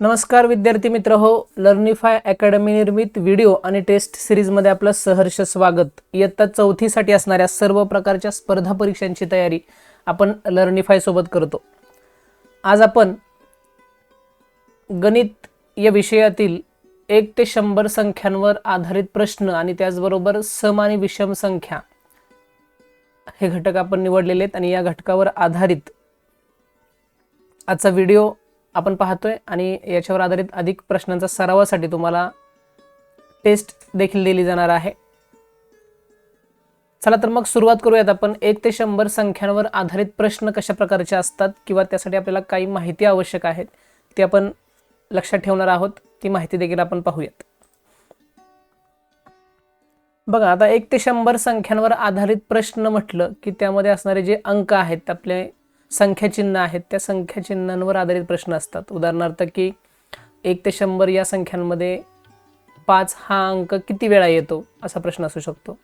नमस्कार विद्यार्थी मित्र हो लर्निफाय अकॅडमी निर्मित व्हिडिओ आणि टेस्ट सिरीजमध्ये आपलं सहर्ष स्वागत. इयत्ता चौथीसाठी असणाऱ्या सर्व प्रकारच्या स्पर्धा परीक्षांची तयारी आपण लर्निफाय सोबत करतो. आज आपण गणित या विषयातील एक ते शंभर संख्यांवर आधारित प्रश्न आणि त्याचबरोबर सम आणि विषम संख्या हे घटक आपण निवडलेले आहेत आणि या घटकावर आधारित आजचा व्हिडिओ आपण पाहतोय आणि याच्यावर आधारित अधिक प्रश्नांचा सरावासाठी तुम्हाला टेस्ट देखील दिली जाणार आहे. चला तर मग सुरुवात करूयात आपण. एक ते शंभर संख्यांवर आधारित प्रश्न कशा प्रकारचे असतात किंवा त्यासाठी आपल्याला काही माहिती आवश्यक आहेत ती आपण लक्षात ठेवणार आहोत. ती माहिती देखील आपण पाहूयात. बघा आता एक ते शंभर संख्यांवर आधारित प्रश्न म्हटलं की त्यामध्ये असणारे जे अंक आहेत आपले संख्याचिन्ह आहेत. त्या संख्याचिन्हांवर आधारित प्रश्न असतात. उदाहरणार्थ की एक ते शंभर या संख्यांमध्ये पाच हा अंक किती वेळा येतो असा प्रश्न असू शकतो.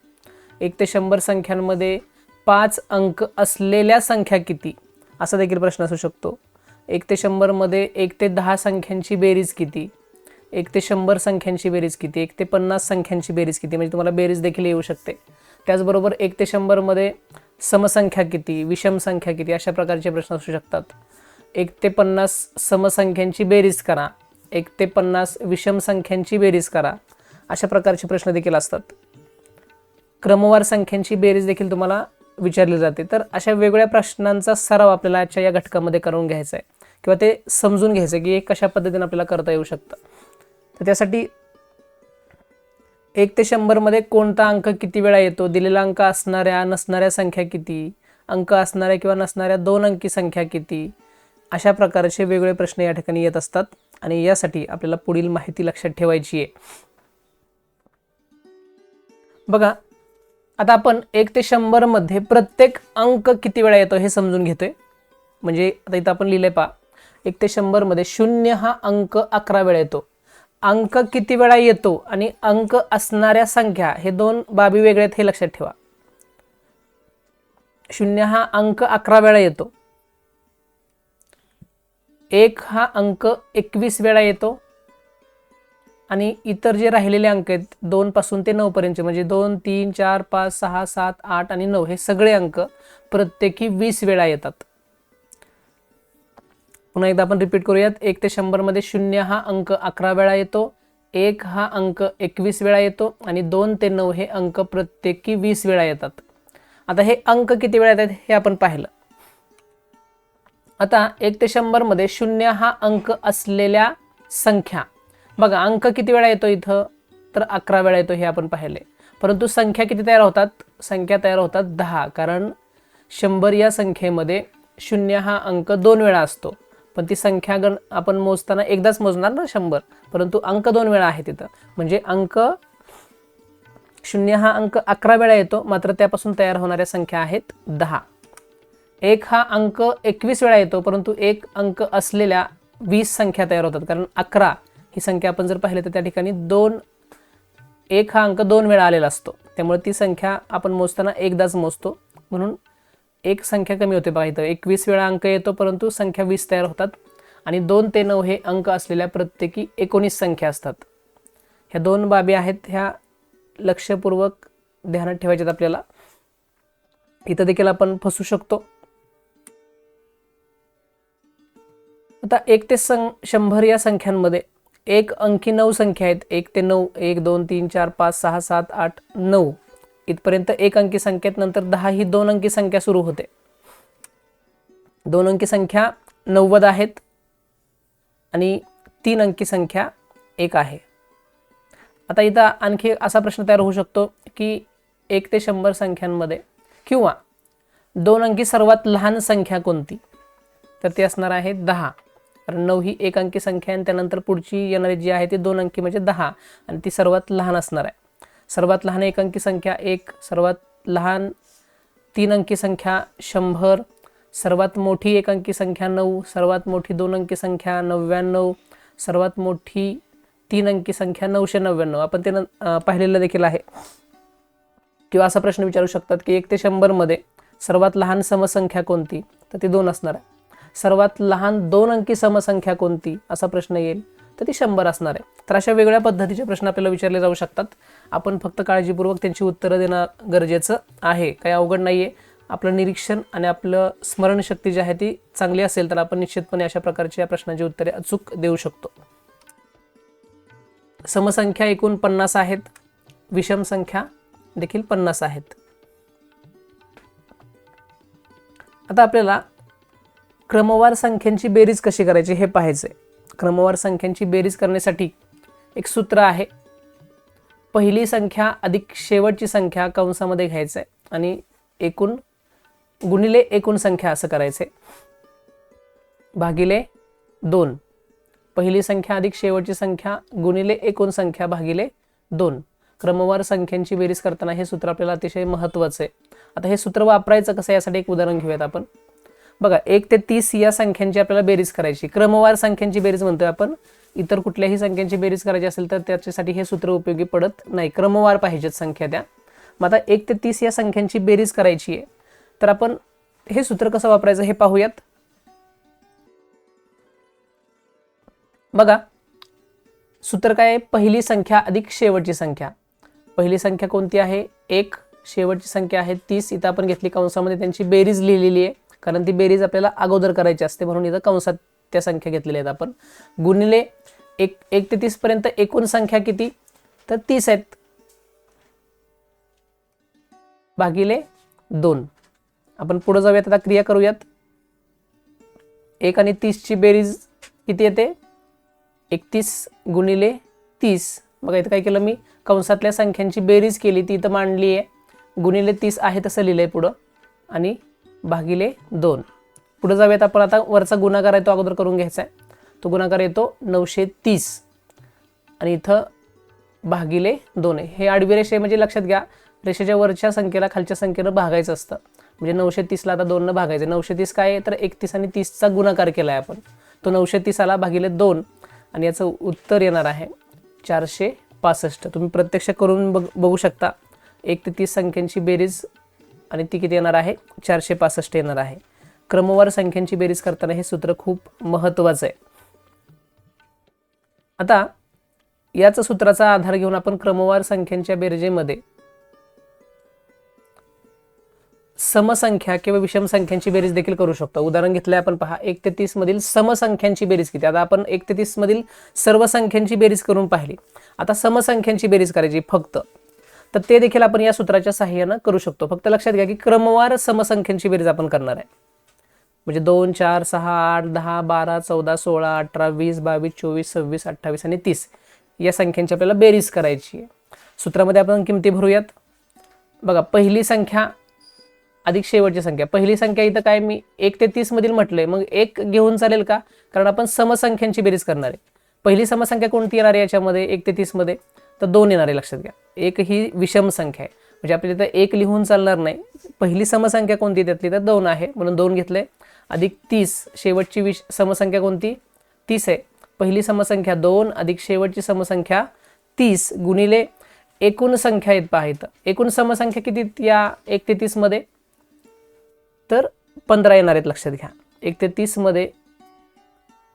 एक ते शंभर संख्यांमध्ये पाच अंक असलेल्या संख्या किती असा देखील प्रश्न असू शकतो. एक ते शंभरमध्ये एक ते दहा संख्यांची बेरीज किती? एक ते शंभर संख्यांची बेरीज किती? एक ते पन्नास संख्यांची बेरीज किती? म्हणजे तुम्हाला बेरीज देखील येऊ शकते. त्याचबरोबर एक ते शंभरमध्ये समसंख्या किती विषम संख्या किती अशा प्रकारचे प्रश्न असू शकतात. एक ते पन्नास समसंख्यांची बेरीज करा. एक ते पन्नास विषम संख्यांची बेरीज करा. अशा प्रकारचे प्रश्न देखील असतात. क्रमवार संख्यांची बेरीज देखील तुम्हाला विचारली जाते. तर अशा वेगवेगळ्या प्रश्नांचा सराव आपल्याला आजच्या या घटकामध्ये करून घ्यायचा आहे. किंवा ते समजून घ्यायचं आहे की हे कशा पद्धतीने आपल्याला करता येऊ शकतं. तर त्यासाठी एक ते शंभरमध्ये कोणता अंक किती वेळा येतो? दिलेला अंक असणाऱ्या नसणाऱ्या संख्या किती? अंक असणाऱ्या किंवा नसणाऱ्या दोन अंकी संख्या किती? अशा प्रकारचे वेगवेगळे प्रश्न या ठिकाणी येत असतात आणि यासाठी आपल्याला पुढील माहिती लक्षात ठेवायची आहे. बघा आता आपण एक ते शंभरमध्ये प्रत्येक अंक किती वेळा येतो हे समजून घेतोय. म्हणजे आता इथं आपण लिहिलंय पा एक ते शंभरमध्ये शून्य हा अंक अकरा वेळा येतो. अंक किती वेळा येतो आणि अंक असणाऱ्या संख्या हे दोन बाबी वेगळ्या आहेत हे लक्षात ठेवा. शून्य हा अंक अकरा वेळा येतो. एक हा अंक एकवीस वेळा येतो. आणि इतर जे राहिलेले अंक आहेत दोनपासून ते नऊपर्यंतचे म्हणजे दोन तीन चार पाच सहा सात आठ आणि नऊ हे सगळे अंक प्रत्येकी वीस वेळा येतात. पुन्हा एकदा आपण रिपीट करूयात. एक ते शंभरमध्ये शून्य हा अंक अकरा वेळा येतो एक हा अंक एकवीस वेळा येतो आणि दोन ते नऊ हे अंक प्रत्येकी वीस वेळा येतात. आता हे अंक किती वेळा येतात हे आपण पाहिलं. आता एक ते शंभरमध्ये शून्य हा अंक असलेल्या संख्या. बघा अंक किती वेळा येतो इथं? तर अकरा वेळा येतो हे आपण पाहिले. परंतु संख्या किती तयार होतात? संख्या तयार होतात दहा. कारण शंभर या संख्येमध्ये शून्य हा अंक दोन वेळा असतो. पण ती संख्या गण आपण मोजताना एकदाच मोजणार ना शंभर. परंतु अंक दोन वेळा आहे तिथं. म्हणजे अंक शून्य हा अंक अकरा वेळा येतो मात्र त्यापासून तयार होणाऱ्या संख्या आहेत दहा. एक हा अंक एकवीस वेळा येतो परंतु एक अंक असलेल्या वीस संख्या तयार होतात. कारण अकरा ही संख्या आपण जर पाहिली तर त्या ठिकाणी दोन एक हा अंक दोन वेळा आलेला असतो. त्यामुळे ती संख्या आपण मोजताना एकदाच मोजतो. म्हणून एक संख्या कमी होते बघा इथं. एकवीस वेळा अंक येतो परंतु संख्या वीस तयार होतात. आणि दोन ते नऊ हे अंक असलेल्या प्रत्येकी एकोणीस संख्या असतात. ह्या दोन बाबी आहेत ह्या लक्षपूर्वक ध्यानात ठेवायच्यात आपल्याला. इथं देखील आपण फसू शकतो. आता एक ते सं शंभर या संख्यांमध्ये एक अंकी नऊ संख्या आहेत. एक ते नऊ एक दोन तीन चार पाच सहा सात आठ नऊ. इथपर्यंत एक अंकी संख्येत नंतर दहा ही दोन अंकी संख्या सुरू होते. दोन अंकी संख्या नव्वद आहेत आणि तीन अंकी संख्या एक आहे. आता इथं आणखी असा प्रश्न तयार होऊ शकतो की एक ते शंभर संख्यांमध्ये किंवा दोन अंकी सर्वात लहान संख्या कोणती? तर ती असणार आहे दहा. कारण नऊ ही एक अंकी संख्या आणि त्यानंतर पुढची येणारी जी आहे ती दोन अंकी म्हणजे दहा आणि ती सर्वात लहान असणार आहे. सर्वात लहान एक अंकी संख्या एक सर्वात लहान तीन अंकी संख्या शंभर सर्वात मोठी एक अंकी संख्या नऊ सर्वात मोठी दोन अंकी संख्या नव्याण्णव सर्वात मोठी तीन अंकी संख्या नऊशे नव्याण्णव. आपण ते न पाहिलेलं देखील आहे. किंवा असा प्रश्न विचारू शकतात की एक ते शंभरमध्ये सर्वात लहान समसंख्या कोणती? तर ती दोन असणार आहे. सर्वात लहान दोन अंकी समसंख्या कोणती? असा प्रश्न येईल. तर ती शंभर असणार आहे. तर अशा वेगळ्या पद्धतीचे प्रश्न आपल्याला विचारले जाऊ शकतात. आपण फक्त काळजीपूर्वक त्यांची उत्तरं देणं गरजेचं आहे. काही अवघड नाही आहे आपलं निरीक्षण आणि आपलं स्मरणशक्ती जी आहे ती चांगली असेल तर आपण निश्चितपणे अशा प्रकारच्या प्रश्नांची उत्तरे अचूक देऊ शकतो. समसंख्या एकूण पन्नास आहेत. विषम संख्या देखील पन्नास आहेत. आता आपल्याला क्रमवार संख्यांची बेरीज कशी करायची हे पाहायचं आहे क्रमवार संख्यांची बेरीज करण्यासाठी एक सूत्र आहे. पहिली संख्या अधिक शेवटची संख्या कंसामध्ये घ्यायचं आहे आणि एकूण गुणिले एकूण संख्या असं करायचं भागिले दोन. पहिली संख्या अधिक शेवटची संख्या गुणिले एकूण संख्या भागिले दोन. क्रमवार संख्यांची बेरीज करताना हे सूत्र आपल्याला अतिशय महत्त्वाचं आहे. आता हे सूत्र वापरायचं कसं यासाठी एक उदाहरण घेऊयात आपण. बघा एक ते तीस या संख्यांची आपल्याला बेरीज करायची. क्रमवार संख्यांची बेरीज म्हणतोय आपण. इतर कुठल्याही संख्यांची बेरीज करायची असेल तर त्याच्यासाठी हे सूत्र उपयोगी पडत नाही. क्रमवार पाहिजेत संख्या त्या. मग आता एक ते तीस या संख्यांची बेरीज करायची आहे. तर आपण हे सूत्र कसं वापरायचं हे पाहूयात. बघा सूत्र काय आहे? पहिली संख्या अधिक शेवटची संख्या. पहिली संख्या कोणती आहे? एक शेवटची संख्या आहे तीस. इथं आपण घेतली कंसामध्ये त्यांची बेरीज लिहिलेली आहे. कारण ती बेरीज आपल्याला अगोदर करायची असते म्हणून इथं कंसात त्या संख्या घेतलेल्या आहेत आपण. गुणिले एक एक ते तीसपर्यंत एकूण संख्या किती? तर तीस आहेत. भागिले दोन. आपण पुढे जाऊयात आता क्रिया करूयात. एक आणि तीसची बेरीज किती येते? एकतीस गुणिले तीस. बघा इथं काय केलं मी? कंसातल्या संख्यांची बेरीज केली ती इथं मांडली आहे गुणिले तीस आहे तसं लिहिलं आहे पुढं. आणि भागिले दोन. पुढे जाऊयात आपण आता. वरचा गुणाकार आहे तो अगोदर करून घ्यायचा आहे. तो गुणाकार येतो नऊशे तीस. आणि इथं भागिले दोन आहे. हे आडवी रेषे म्हणजे लक्षात घ्या रेषेच्या वरच्या संख्येला खालच्या संख्येनं भागायचं असतं. म्हणजे नऊशे तीसला आता दोननं भागायचं नऊशे तीस काय आहे? तर एकतीस आणि तीसचा गुणाकार केला आहे आपण. तो नऊशे तीस आला भागिले दोन. आणि याचं उत्तर येणार आहे चारशे पासष्ट. तुम्ही प्रत्यक्ष करून बघ बघू शकता. एक ते तीस संख्यांची बेरीज आणि ती किती येणार आहे? चारशे पासष्ट येणार आहे. क्रमवार संख्यांची बेरीज करताना हे सूत्र खूप महत्त्वाचं आहे. आता याच सूत्राचा आधार घेऊन आपण क्रमवार संख्यांच्या बेरजेमध्ये समसंख्या किंवा विषम संख्यांची बेरीज देखील करू शकतो. उदाहरण घेतलंय आपण पहा एक ते तीस मधील समसंख्यांची बेरीज किती? आता आपण एक ते तीस मधील सर्व संख्यांची बेरीज करून पाहिली. आता समसंख्यांची बेरीज करायची फक्त. तर ते देखील आपण या सूत्राच्या सहाय्यानं करू शकतो. फक्त लक्षात घ्या की क्रमवार समसंख्यांची बेरीज आपण करणार आहे. म्हणजे दोन चार सहा आठ दहा बारा चौदा सोळा अठरा वीस बावीस चोवीस सव्वीस अठ्ठावीस आणि तीस या संख्यांची आपल्याला बेरीज करायची आहे. सूत्रामध्ये आपण किमती भरूयात. बघा पहिली संख्या अधिक शेवटची संख्या. पहिली संख्या इथं काय मी एक ते तीस मधील म्हटलंय. मग एक घेऊन चालेल का? कारण आपण समसंख्यांची बेरीज करणार आहे. पहिली समसंख्या कोणती येणार आहे याच्यामध्ये? एक ते तीसमध्ये. तर दोन येणार आहे लक्षात घ्या. एक ही विषम संख्या आहे. म्हणजे आपल्या इथं एक लिहून चालणार नाही. पहिली समसंख्या कोणती? त्यातली तर दोन आहे. म्हणून दोन घेतले अधिक तीस शेवटची विष समसंख्या कोणती? तीस आहे. पहिली समसंख्या दोन अधिक शेवटची समसंख्या तीस गुणिले एकूण संख्या आहेत पहा एकूण समसंख्या किती या एक ते तीसमध्ये तर पंधरा येणार आहेत लक्षात घ्या. एक ते तीसमध्ये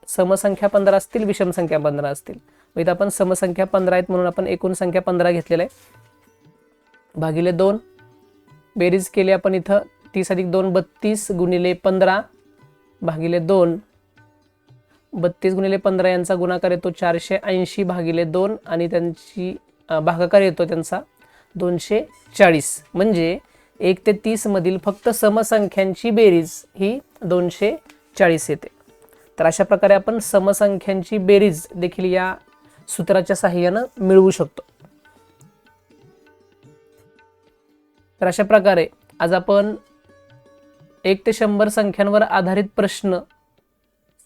समसंख्या पंधरा असतील विषम संख्या पंधरा असतील. मग इथं आपण समसंख्या पंधरा आहेत म्हणून आपण एकूण संख्या पंधरा घेतलेलं आहे. भागिले दोन. बेरीज केली आपण इथं तीस अधिक दोन बत्तीस गुणिले पंधरा. भागिले दोन. बत्तीस गुणिले पंधरा यांचा गुणाकार येतो चारशे ऐंशी भागिले दोन आणि त्यांची भागाकार येतो त्यांचा दोनशे चाळीस. म्हणजे एक ते तीसमधील फक्त समसंख्यांची बेरीज ही दोनशे चाळीस येते. तर अशा प्रकारे आपण समसंख्यांची बेरीज देखील या सूत्राच्या सहाय्यानं मिळवू शकतो. तर अशा प्रकारे आज आपण एक ते शंभर संख्यांवर आधारित प्रश्न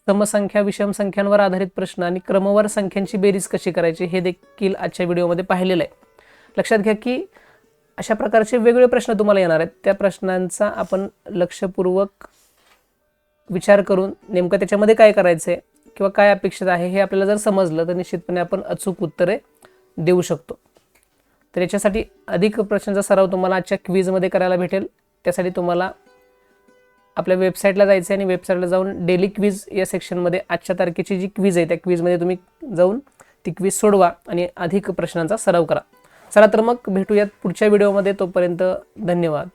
समसंख्या विषम संख्यांवर आधारित प्रश्न आणि क्रमवार संख्यांची बेरीज कशी करायची हे देखील आजच्या व्हिडिओमध्ये पाहिलेलं आहे. लक्षात घ्या की अशा प्रकारचे वेगवेगळे प्रश्न तुम्हाला येणार आहेत. त्या प्रश्नांचा आपण लक्षपूर्वक विचार करून नेमकं त्याच्यामध्ये काय करायचं आहे किंवा काय अपेक्षित आहे हे आपल्याला जर समजलं तर निश्चितपणे आपण अचूक उत्तरे देऊ शकतो. तर याच्यासाठी अधिक प्रश्नांचा सराव तुम्हाला आजच्या क्वीजमध्ये करायला भेटेल त्यासाठी तुम्हाला आपल्या वेबसाईटला जायचं आहे आणि वेबसाईटला जाऊन डेली क्वीज या सेक्शनमध्ये आजच्या तारखेची जी क्वीज आहे त्या क्वीजमध्ये तुम्ही जाऊन ती क्वीज सोडवा आणि अधिक प्रश्नांचा सराव करा. चला तर मग भेटूयात पुढच्या व्हिडिओमध्ये. तोपर्यंत धन्यवाद.